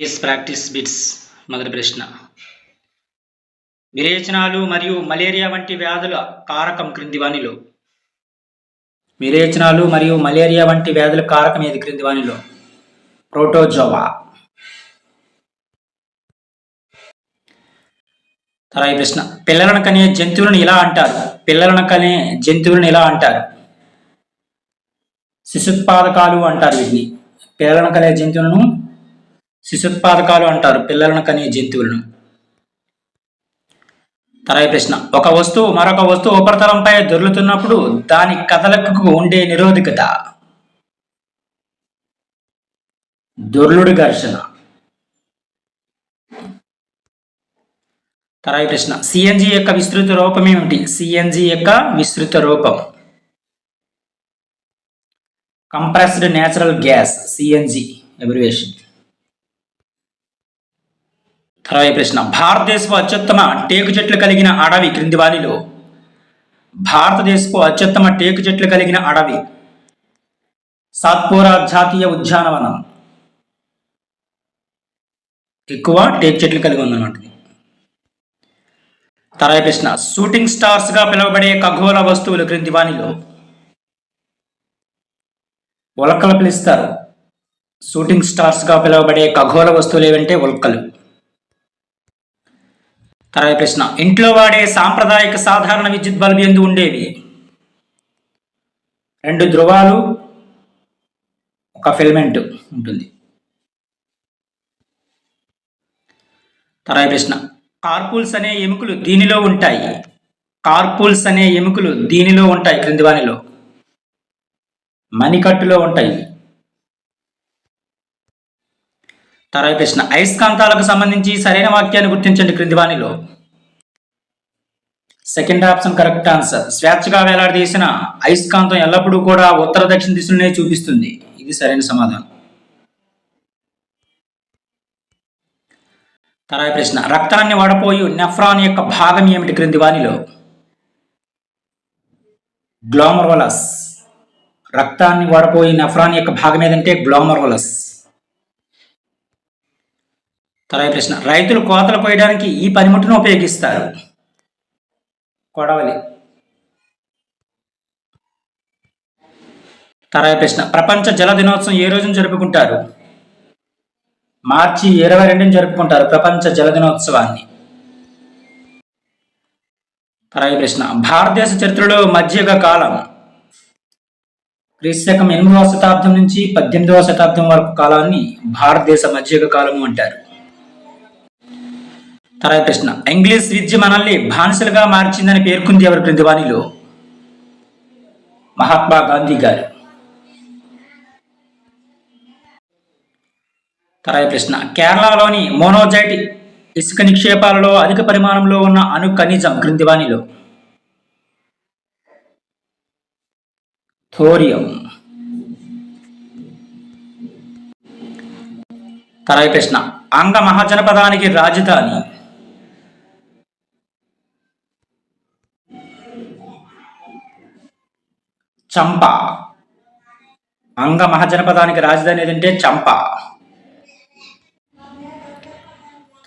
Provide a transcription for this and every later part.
Is practice bits మొదటి ప్రశ్న విరేచనాలు మరియు మలేరియా వంటి వ్యాధుల కారకం క్రింది వానిలో విరేచనాలు మరియు మలేరియా వంటి వ్యాధుల కారకం ఏది క్రింది వానిలో ప్రోటోజోవా. తర్వాత ప్రశ్న. పిల్లలను కనే జంతువులను ఇలా అంటారు? పిల్లలను కనే జంతువులను ఇలా అంటారు? శిశుత్పాదకాలు అంటారు వీటిని. పిల్లలను కనే జంతువులను శిశుత్పాదకాలు అంటారు పిల్లలను కనే జంతువులను. తరాయి ప్రశ్న. ఒక వస్తువు మరొక వస్తువు ఉపరితలంపై దొర్లుతున్నప్పుడు దాని కదలకు ఉండే నిరోధకత. దొర్లుడు ఘర్షణ. తరాయి ప్రశ్న. సిఎన్జి యొక్క విస్తృత రూపం ఏమిటి? సిఎన్జి యొక్క విస్తృత రూపం. Compressed natural gas CNG abbreviation తర్వాత ప్రశ్న భారతదేశపు అత్యుత్తమ టేకు చెట్లు కలిగిన అడవి క్రింది వారిలో భారతదేశపు అత్యుత్తమ టేకు చెట్లు కలిగిన అడవి. సాత్పూరా జాతీయ ఉద్యానవనం. ఎక్కువ టేకు చెట్లు కలిగి ఉందన్నమాట తర్వాత ప్రశ్న షూటింగ్ స్టార్స్గా పిలువబడే ఖగోళ వస్తువులు క్రింది వానిలో ఉలకలు పిలుస్తారు. షూటింగ్ స్టార్స్గా పిలువబడే ఖగోళ వస్తువులు ఏవంటే ఉల్కలు తర్వాత ప్రశ్న. ఇంట్లో వాడే సాంప్రదాయక సాధారణ విద్యుత్ బల్బు ఎందు ఉండేవి? రెండు ధ్రువాలు ఒక ఫిల్మెంట్ ఉంటుంది. తర్వాత ప్రశ్న. కార్పూల్స్ అనే ఎముకలు దీనిలో ఉంటాయి. కార్పూల్స్ అనే ఎముకలు దీనిలో ఉంటాయి క్రింది వానిలో మణికట్టులో ఉంటాయి. తర్వాత ప్రశ్న. అయస్కాంతాలకు సంబంధించి సరైన వాక్యాన్ని గుర్తించండి క్రింది వాణిలో సెకండ్ ఆప్షన్ కరెక్ట్ ఆన్సర్ స్వేచ్ఛగా వేలాడదీసిన అయస్కాంతం ఎల్లప్పుడూ కూడా ఉత్తర దక్షిణ దిశలోనే చూపిస్తుంది. ఇది సరైన సమాధానం. తర్వాత ప్రశ్న. రక్తాన్ని వడపోయు నెఫ్రాన్ యొక్క భాగం ఏమిటి క్రింది వానిలో గ్లోమర్వలస్ రక్తాన్ని వడపోయి నెఫ్రాన్ యొక్క భాగం ఏదంటే గ్లోమర్వలస్ తర్వాత ప్రశ్న. రైతులు కోతలు కోయడానికి ఈ పనిముట్టును ఉపయోగిస్తారు. కొడవలి. తర్వాత ప్రశ్న. ప్రపంచ జల దినోత్సవం ఏ రోజున జరుపుకుంటారు? మార్చి ఇరవై రెండుని జరుపుకుంటారు ప్రపంచ జల దినోత్సవాన్ని. తర్వాత ప్రశ్న. భారతదేశ చరిత్రలో మధ్యయుగ కాలం. క్రీస్తకం ఎనిమిదవ శతాబ్దం నుంచి పద్దెనిమిదవ శతాబ్దం వరకు కాలాన్ని భారతదేశ మధ్యయుగ కాలము అంటారు. తర్వాత ప్రశ్న. ఇంగ్లీష్ విద్య మనల్ని బానిసలుగా మార్చిందని పేర్కొంది ఎవరి క్రిందవాణిలో మహాత్మా గాంధీ గారు. తర్వాత ప్రశ్న. కేరళలోని మోనోజైట్ ఇసుక నిక్షేపాలలో అధిక పరిమాణంలో ఉన్న అణు ఖనిజం క్రింది థోరియం. తర్వాత ప్రశ్న. అంగ మహాజనపదానికి రాజధాని. చంప. అంగ మహాజనపదానికి రాజధాని ఏదంటే చంప.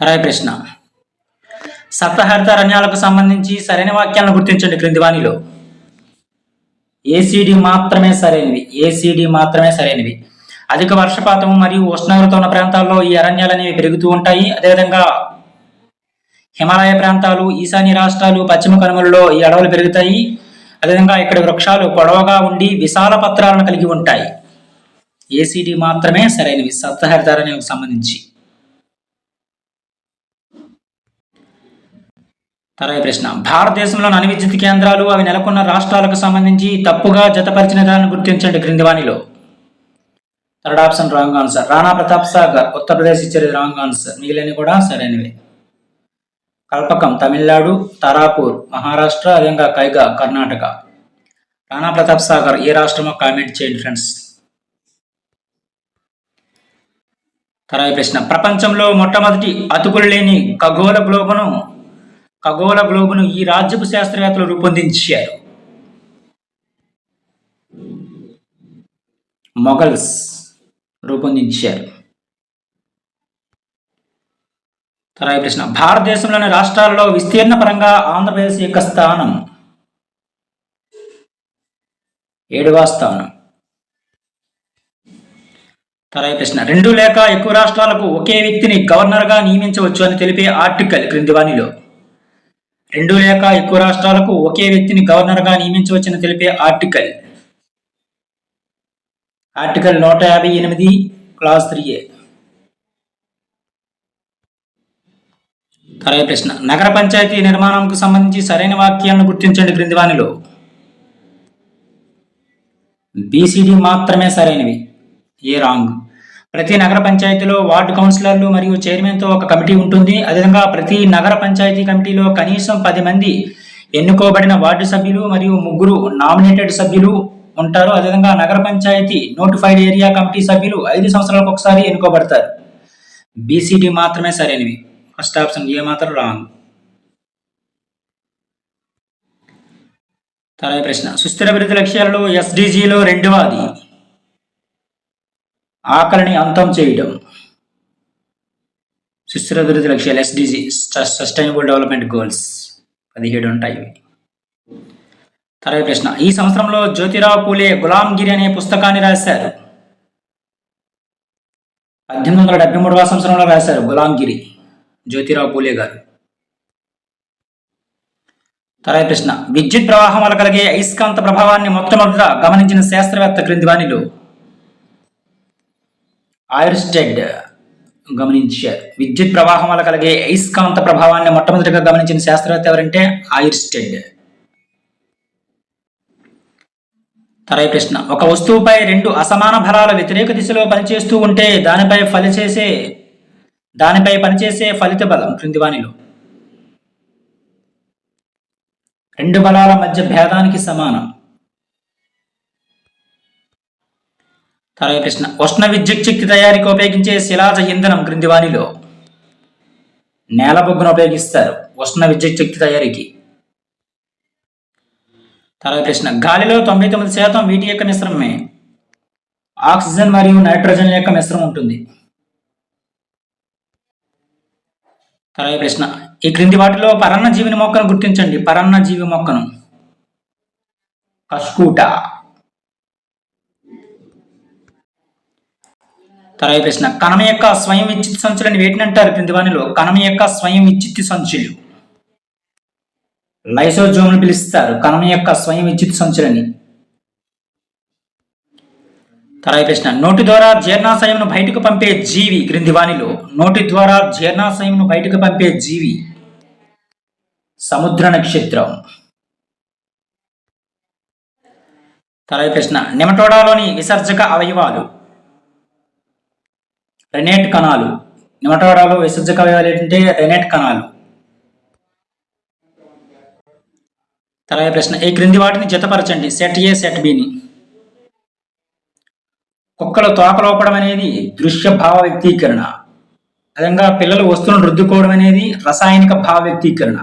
తర్వాత ప్రశ్న. సప్తహరిత అరణ్యాలకు సంబంధించి సరైన వాక్యాలను గుర్తించండి క్రింది వాణిలో ఏసీడీ మాత్రమే సరైనవి. ఏసీడీ మాత్రమే సరైనవి. అధిక వర్షపాతం మరియు ఉష్ణోగ్రత ఉన్న ప్రాంతాల్లో ఈ అరణ్యాలు అనేవి పెరుగుతూ ఉంటాయి. అదేవిధంగా హిమాలయ ప్రాంతాలు ఈశాన్య రాష్ట్రాలు పశ్చిమ కనుమలలో ఈ అడవులు పెరుగుతాయి. అదేవిధంగా ఇక్కడ వృక్షాలు పొడవుగా ఉండి విశాల పత్రాలను కలిగి ఉంటాయి. ఏసీడీ మాత్రమే సరైనవి సప్తహరిత సంబంధించి. తర్వాత ప్రశ్న. భారతదేశంలోని అణు విద్యుత్ కేంద్రాలు అవి నెలకొన్న రాష్ట్రాలకు సంబంధించి తప్పుగా జతపరిచిన దాన్ని గుర్తించండి క్రింది వాణిలో third option wrong answer. Rana Pratap Sagar Uttar Pradesh ఇచ్చేది రాంగ్ ఆన్సర్. మిగిలినవి కూడా సరైనవి. కల్పకం తమిళనాడు తారాపూర్ మహారాష్ట్ర అదేవిధంగా కైగా కర్ణాటక. రాణా ప్రతాప్ సాగర్ ఏ రాష్ట్రమో కామెంట్ చేయండి ఫ్రెండ్స్ తర్వాత ప్రశ్న. ప్రపంచంలో మొట్టమొదటి అతుకులు లేని ఖగోళ గ్లోబును ఖగోళ గ్లోబును ఈ రాజ్యపు శాస్త్రవేత్తలు రూపొందించారు. మొఘల్స్ రూపొందించారు. తర్వాత ప్రశ్న. భారతదేశంలోని రాష్ట్రాల్లో విస్తీర్ణ పరంగా ఆంధ్రప్రదేశ్ యొక్క స్థానం ఏడవ స్థానం. తర్వాత ప్రశ్న. రెండు లేక ఎక్కువ రాష్ట్రాలకు ఒకే వ్యక్తిని గవర్నర్గా నియమించవచ్చు అని తెలిపే ఆర్టికల్ క్రింది వాణిలో. రెండు లేక ఎక్కువ రాష్ట్రాలకు ఒకే వ్యక్తిని గవర్నర్గా నియమించవచ్చని తెలిపే ఆర్టికల్. ఆర్టికల్ నూట యాభై ఎనిమిది క్లాస్ త్రీ ఏ. తర్వాత ప్రశ్న. నగర పంచాయతీ నిర్మాణంకు సంబంధించి సరైన వాక్యాలను గుర్తించండి క్రింది వానిలో బీసీడీ మాత్రమే సరైనవి. ఏ రాంగ్? ప్రతి నగర పంచాయతీలో వార్డు కౌన్సిలర్లు మరియు చైర్మన్తో ఒక కమిటీ ఉంటుంది. అదేవిధంగా ప్రతి నగర పంచాయతీ కమిటీలో కనీసం పది మంది ఎన్నుకోబడిన వార్డు సభ్యులు మరియు ముగ్గురు నామినేటెడ్ సభ్యులు ఉంటారు. అదేవిధంగా నగర పంచాయతీ నోటిఫైడ్ ఏరియా కమిటీ సభ్యులు ఐదు సంవత్సరాలకు ఒకసారి ఎన్నుకోబడతారు. బీసీడీ మాత్రమే సరైనవి. ఫస్ట్ ఆప్షన్ ఏ మాత్రం రాంగ్ తర్వాత ప్రశ్న. సుస్థిర అభివృద్ధి లక్ష్యాలలో ఎస్డిజిలో రెండవది. ఆకలిని అంతం చేయడం. సుస్థిర అభివృద్ధి లక్ష్యాలు ఎస్డిజి సస్టైనబుల్ డెవలప్మెంట్ గోల్స్. పదిహేడు ఉంటాయి. తర్వాత ప్రశ్న. ఈ సంవత్సరంలో జ్యోతిరావు పూలే గులాంగిరి అనే పుస్తకాన్ని రాశారు. పద్దెనిమిది వందల డెబ్బై మూడవ సంవత్సరంలో రాశారు గులాంగిరి. జ్యోతిరావు పూలే గారు. తర్వాత ప్రశ్న. విద్యుత్ ప్రవాహం వల్ల కలిగే అయస్కాంత ప్రభావాన్ని మొట్టమొదట గమనించిన శాస్త్రవేత్త క్రింది వానిలో గమనించారు. విద్యుత్ ప్రవాహం వల్ల కలిగే అయస్కాంత ప్రభావాన్ని మొట్టమొదటిగా గమనించిన శాస్త్రవేత్త ఎవరంటే ఆయిర్స్టెడ్ తర్వాత ప్రశ్న. ఒక వస్తువుపై రెండు అసమాన బలాల వ్యతిరేక దిశలో పనిచేస్తూ ఉంటే దానిపై ఫలిచేసే దానిపై పనిచేసే ఫలిత బలం క్రింది వానిలో. రెండు బలాల మధ్య భేదానికి సమానం. తర్వాత ప్రశ్న. ఉష్ణ విద్యుత్ శక్తి తయారీకి ఉపయోగించే శిలాజ ఇంధనం క్రింది వానిలో. నేల బొగ్గును ఉపయోగిస్తారు ఉష్ణ విద్యుత్ శక్తి తయారీకి. తర్వాత ప్రశ్న. గాలిలో తొంభై తొమ్మిది శాతం వీటి యొక్క మిశ్రమే ఆక్సిజన్ మరియు నైట్రోజన్ యొక్క మిశ్రమం ఉంటుంది. తర్వాత ప్రశ్న. ఈ క్రింది వాటిలో పరన్న జీవిని మొక్కను గుర్తించండి. పరన్న జీవి మొక్కను. కస్కూట. తర్వాత ప్రశ్న. కణం యొక్క స్వయం విద్యుత్ సంచులని వేటిని అంటారు? క్రింది వానిలో కణం యొక్క స్వయం విచ్చిత్తి సంచులు. లైసోజోమ్ను పిలుస్తారు. కణం యొక్క స్వయం విచ్చిత్తి సంచులని. తర్వాత ప్రశ్న. నోటి ద్వారా జీర్ణాశయంను బయటకు పంపే జీవి క్రింది నోటి ద్వారా జీర్ణాశయంను బయటకు పంపే జీవి సముద్ర నక్షత్రం. తర్వాత ప్రశ్న. నిమటోడాలోని విసర్జక అవయవాలు. రెనేట్ కణాలు. నిమటోడాలో విసర్జక అవయవాలు ఏంటంటే రెనేట్ కణాలు. తర్వాత ప్రశ్న. ఈ క్రింది వాటిని జతపరచండి. సెట్ ఏ సెట్ బిని కుక్కలు తోకలోపడం అనేది దృశ్య భావ వ్యక్తీకరణ. అదంగా పిల్లలు వస్తువులను రుద్దుకోవడం అనేది రసాయనిక భావ వ్యక్తీకరణ.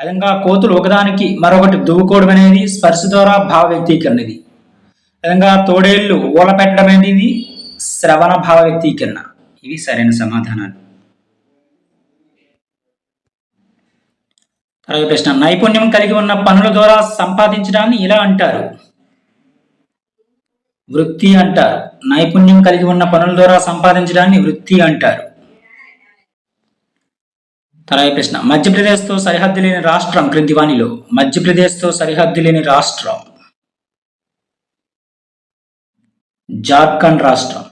అదంగా కోతులు ఒకదానికి మరొకటి దువ్వుకోవడం అనేది స్పర్శ ద్వారా భావ వ్యక్తీకరణ ఇది. అదంగా తోడేళ్ళు ఊల పెట్టడం అనేది శ్రవణ భావ వ్యక్తీకరణ. ఇవి సరైన సమాధానాలు. తర్వాత ప్రశ్న నైపుణ్యం కలిగి ఉన్న పనుల ద్వారా సంపాదించడాన్ని ఇలా అంటారు. వృత్తి అంటారు. నైపుణ్యం కలిగి ఉన్న పనుల ద్వారా సంపాదించడాన్ని వృత్తి అంటారు. తర్వాత ప్రశ్న. మధ్యప్రదేశ్తో సరిహద్దు లేని రాష్ట్రం క్రింది వాణిలో మధ్యప్రదేశ్తో సరిహద్దు లేని రాష్ట్రం. జార్ఖండ్ రాష్ట్రం.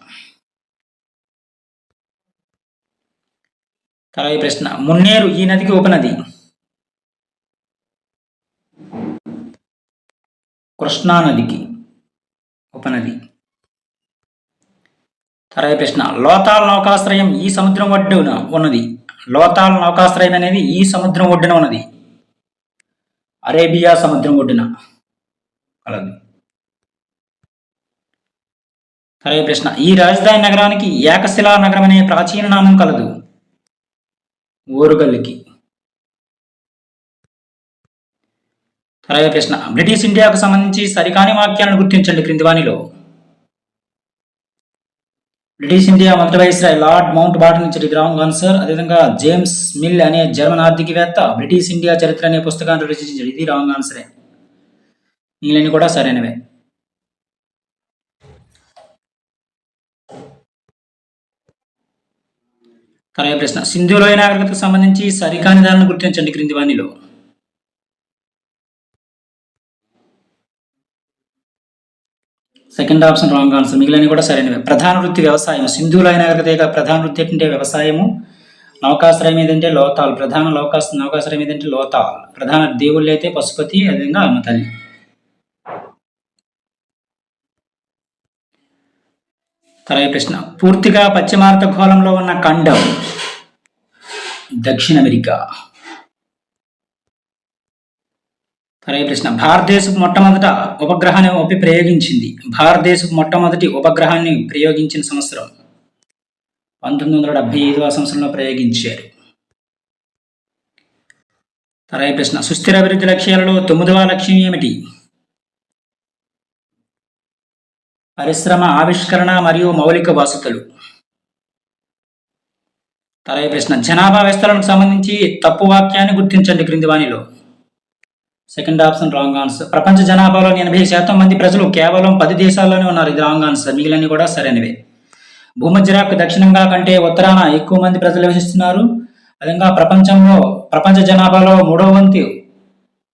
తర్వాత ప్రశ్న. మున్నేరు ఈ నదికి ఉపనది. కృష్ణా నదికి. ఉపనది తర్వాత ప్రశ్న లోతాల్ నౌకాశ్రయం ఈ సముద్రం ఒడ్డున ఉన్నది. లోతాల్ నౌకాశ్రయం అనేది ఈ సముద్రం ఒడ్డున ఉన్నది. అరేబియా సముద్రం ఒడ్డున కలదు. తర్వాత ప్రశ్న ఈ రాజధాని నగరానికి ఏకశిలా నగరం అనే ప్రాచీన నామం కలదు. ఓరుగల్లుకి తర్వాత ప్రశ్న. బ్రిటిష్ ఇండియాకు సంబంధించి సరికాని వాక్యాలను గుర్తించండి క్రింది వాణిలో బ్రిటిష్ ఇండియా మొదటి వైస్రాయ్ లార్డ్ మౌంట్ బాటన్ నుంచి ఇది రాంగ్ ఆన్సర్ అదేవిధంగా జేమ్స్ మిల్ అనే జర్మన్ ఆర్థికవేత్త బ్రిటిష్ ఇండియా చరిత్ర అనే పుస్తకాన్ని రచించాడు ఇది రాంగ్ ఆన్సరే మిగిలినవి కూడా సరైనవే. తర్వాత ప్రశ్న. సింధులోయ నాగరికతకు సంబంధించి సరికాని దానిని గుర్తించండి క్రింది వాణిలో సెకండ్ ఆప్షన్ రాంగ్ ఆన్సర్ మిగిలినవి కూడా సరైనవి. ప్రధాన వృత్తి వ్యవసాయం సింధులోయ నాగరికత ప్రధాన వృత్తి ఏంటంటే వ్యవసాయము. నౌకాశ్రయం ఏదంటే లోతాల్. ప్రధాన నౌకాశ నౌకాశ్రయం ఏదంటే లోతాల్. ప్రధాన దేవుళ్ళు అయితే పశుపతి అదేవిధంగా అమ్మతల్లి. తర్వాత ప్రశ్న. పూర్తిగా పశ్చిమార్థ గోళంలో ఉన్న ఖండం. దక్షిణ అమెరికా. తర్వాత ప్రశ్న భారతదేశపు మొట్టమొదట ఉపగ్రహాన్ని ఒప్పి ప్రయోగించింది. భారతదేశపు మొట్టమొదటి ఉపగ్రహాన్ని ప్రయోగించిన సంవత్సరం పంతొమ్మిది వందల డెబ్బై ఐదవ సంవత్సరంలో ప్రయోగించారు. తర్వాత ప్రశ్న సుస్థిర అభివృద్ధి లక్ష్యాలలో తొమ్మిదవ లక్ష్యం ఏమిటి? పరిశ్రమ ఆవిష్కరణ మరియు మౌలిక వసతులు. తరై ప్రశ్న జనాభా విస్తరణకు సంబంధించి తప్పు వాక్యాన్ని గుర్తించండి క్రింది వాణిలో. సెకండ్ ఆప్షన్ రాంగ్ ఆన్సర్ ప్రపంచ జనాభాలో ఎనభై శాతం మంది ప్రజలు కేవలం పది దేశాల్లోనే ఉన్నారు. ఇది రాంగ్ ఆన్సర్ మిగిలినవి కూడా సరైనవే భూమధ్యరాకు దక్షిణంగా కంటే ఉత్తరాన ఎక్కువ మంది ప్రజలు నివసిస్తున్నారు. అదేవిధంగా ప్రపంచంలో ప్రపంచ జనాభాలో మూడవ వంతు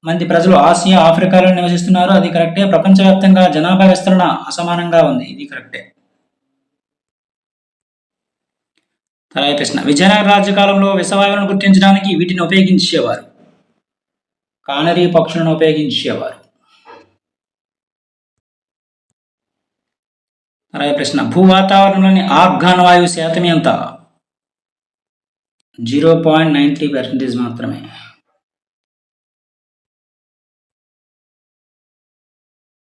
మంది ప్రజలు ఆసియా ఆఫ్రికాలో నివసిస్తున్నారు. అది కరెక్టే. ప్రపంచవ్యాప్తంగా జనాభా విస్తరణ అసమానంగా ఉంది. ఇది కరెక్టే. తర్వాత ప్రశ్న. విజయనగర రాజ్యకాలంలో విషవాయువులను గుర్తించడానికి వీటిని ఉపయోగించేవారు. కానరీ పక్షులను ఉపయోగించేవారు. తర్వాత ప్రశ్న భూ వాతావరణంలోని ఆర్గాన్ వాయువు శాతం ఎంత? Zero point nine three percentage మాత్రమే.